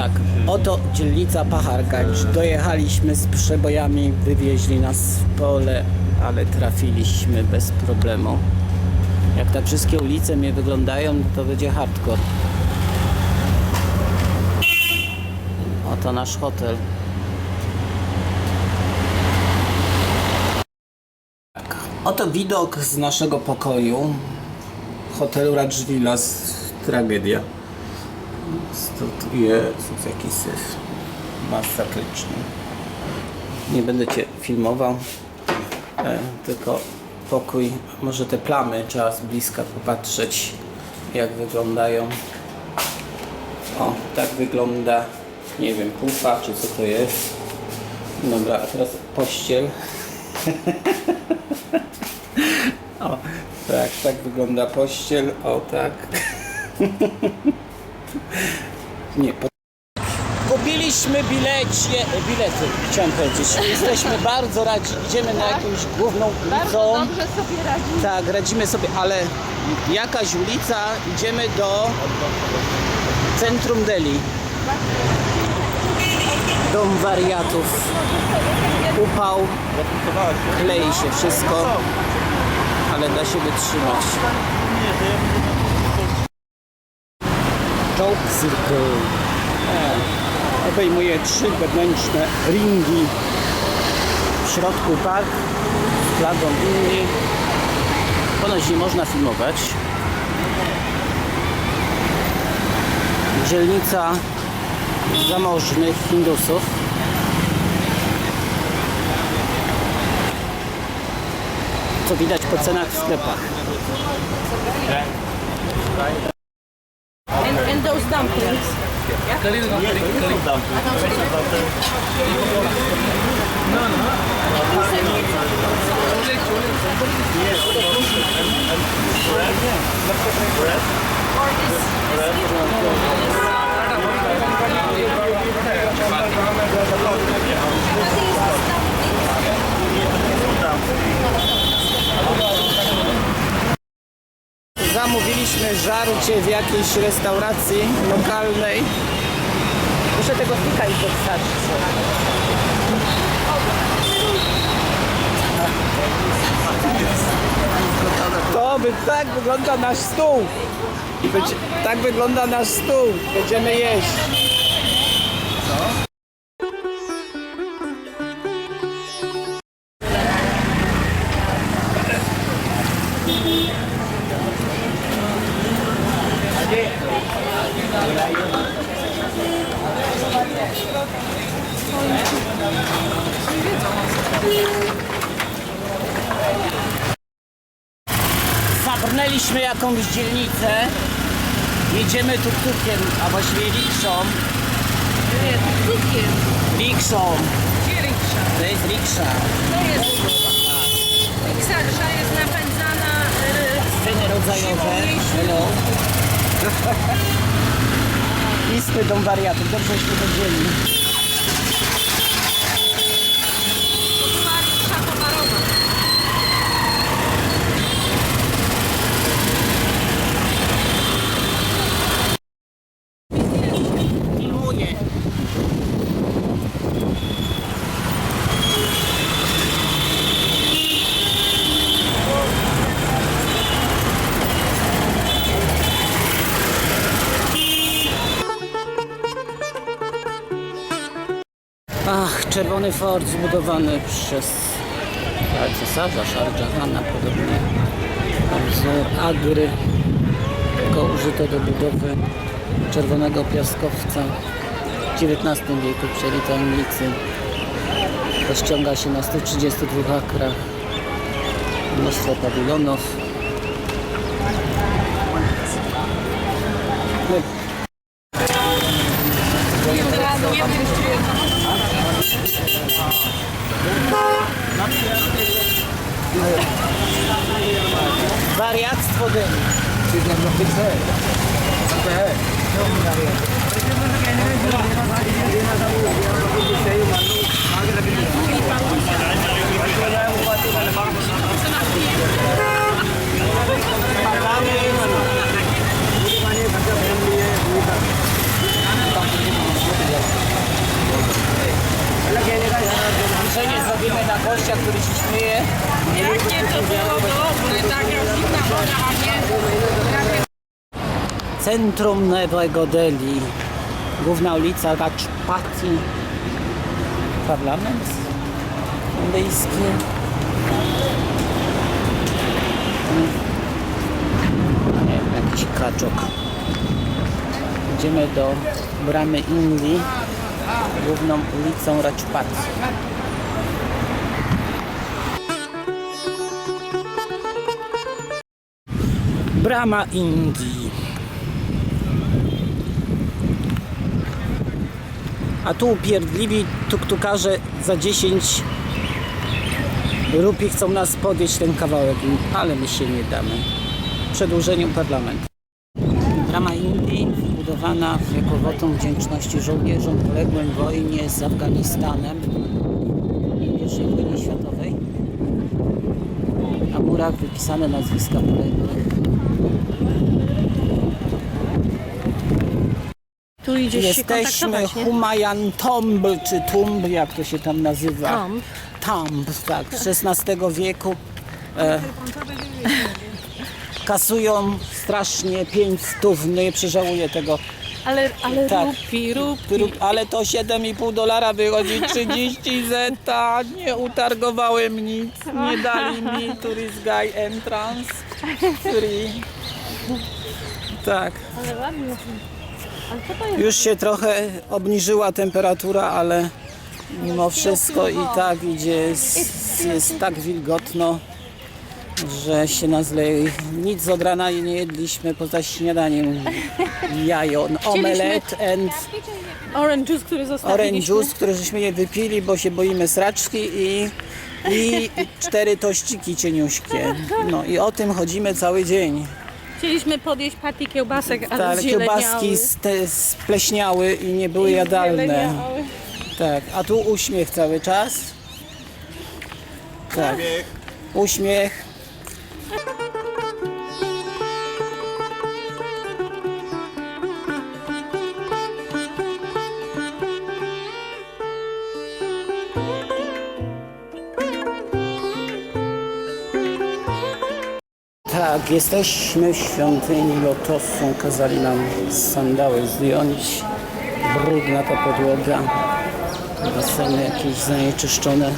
Tak, oto dzielnica Pacharkacz. Dojechaliśmy z przebojami, wywieźli nas w pole, ale trafiliśmy bez problemu. Jak tak wszystkie ulice mnie wyglądają, to będzie hardcore. Oto nasz hotel. Tak, Oto widok z naszego pokoju hotelu Raj Villas. Tragedia. Co tu Jezus, jaki syf. Masakryczny. Nie będę Cię filmował, e, tylko pokój, może te plamy trzeba z bliska popatrzeć, jak wyglądają. O, tak wygląda, nie wiem, pufa, czy co to jest. Dobra, a teraz pościel. o, tak, tak wygląda pościel, o tak. Nie, po... Kupiliśmy bilecie, bilety, chciałem powiedzieć. Jesteśmy bardzo radzi. Idziemy na jakąś główną Bardzo ulicą. dobrze sobie radzi. Tak, radzimy sobie, ale jakaś ulica, idziemy do centrum Delhi. Dom wariatów. Upał, klei się wszystko, ale da się wytrzymać. Czołg Circle. Obejmuje trzy wewnętrzne ringi. W środku park flagą Indii. Ponoć nie można filmować. Dzielnica zamożnych Hindusów. Co widać po cenach w sklepach. Dumplings. please. Yeah? Dumplings. curry, No, no. Zamówiliśmy żarcie w jakiejś restauracji lokalnej. Muszę tego fika i podsadzić. To by tak wygląda nasz stół. Będzie, tak wygląda nasz stół. Będziemy jeść. Zabrnęliśmy jakąś dzielnicę. Jedziemy tuk-tukiem, a właściwie rikszą. Nie, cukier. Rikszą. Gdzie riksza? To jest riksza. To jest Riksza jest napędzana y, Sceny rodzajowe. Hello. Istny dom wariatów. Dobrze, żeśmy wiedzieli. Ach, czerwony fort zbudowany przez cesarza Shah Jahana podobnie. Wzór Agry, go użyto do budowy czerwonego piaskowca w XIX wieku przejęli Anglicy. Rozciąga się na 132 akrach. Mnóstwo pawilonów. My Nie wiem, czy Wariactwo dymu. zakończenie na gościa, który się śmieje. Jakie to było dobre, zimna woda, a nie... Centrum Nowego Delhi. Główna ulica Rajpati. Parlament indyjski. Nie wiem, jakiś kaczok. Idziemy do bramy Indii. Główną ulicą Rajpati. Brama Indii. A tu upierdliwi tuktukarze za 10 rupi chcą nas podjeść ten kawałek, ale my się nie damy. Przedłużeniu parlamentu. Brama Indii budowana jako wotum wdzięczności żołnierzom poległym w wojnie z Afganistanem w I wojnie światowej. Na murach wypisane nazwiska poległych. Tu idziesz Jesteśmy Humayan Tomb, czy Tumb, jak to się tam nazywa? Tomb. Tomb, tak, z XVI wieku. E, kasują strasznie 5 stów, no nie przeżałuję tego. Ale, ale Tak. rupi, rupi. Rób- Ale to 7,5 dolara wychodzi, 30 zeta, nie utargowałem nic, nie dali mi tourist guy entrance free. Tak. Ale ładnie. Ale co to jest? Już się trochę obniżyła temperatura, ale mimo wszystko i tak idzie, jest, jest tak wilgotno, że się nas leje. Nic od rana nie jedliśmy poza śniadaniem. Jajo, omelet and Orange juice, który zostawiliśmy. orange juice, które żeśmy nie wypili, bo się boimy sraczki i, i cztery tościki cieniuśkie. No i o tym chodzimy cały dzień. Chcieliśmy podjeść paty kiełbasek, ale Tak, kiełbaski ste- spleśniały i nie były jadalne. Tak, a tu uśmiech cały czas. Tak. Uśmiech. Tak, jesteśmy w świątyni lotosu. Kazali nam sandały zdjąć. Brudna ta podłoga. Baseny jakieś zanieczyszczone.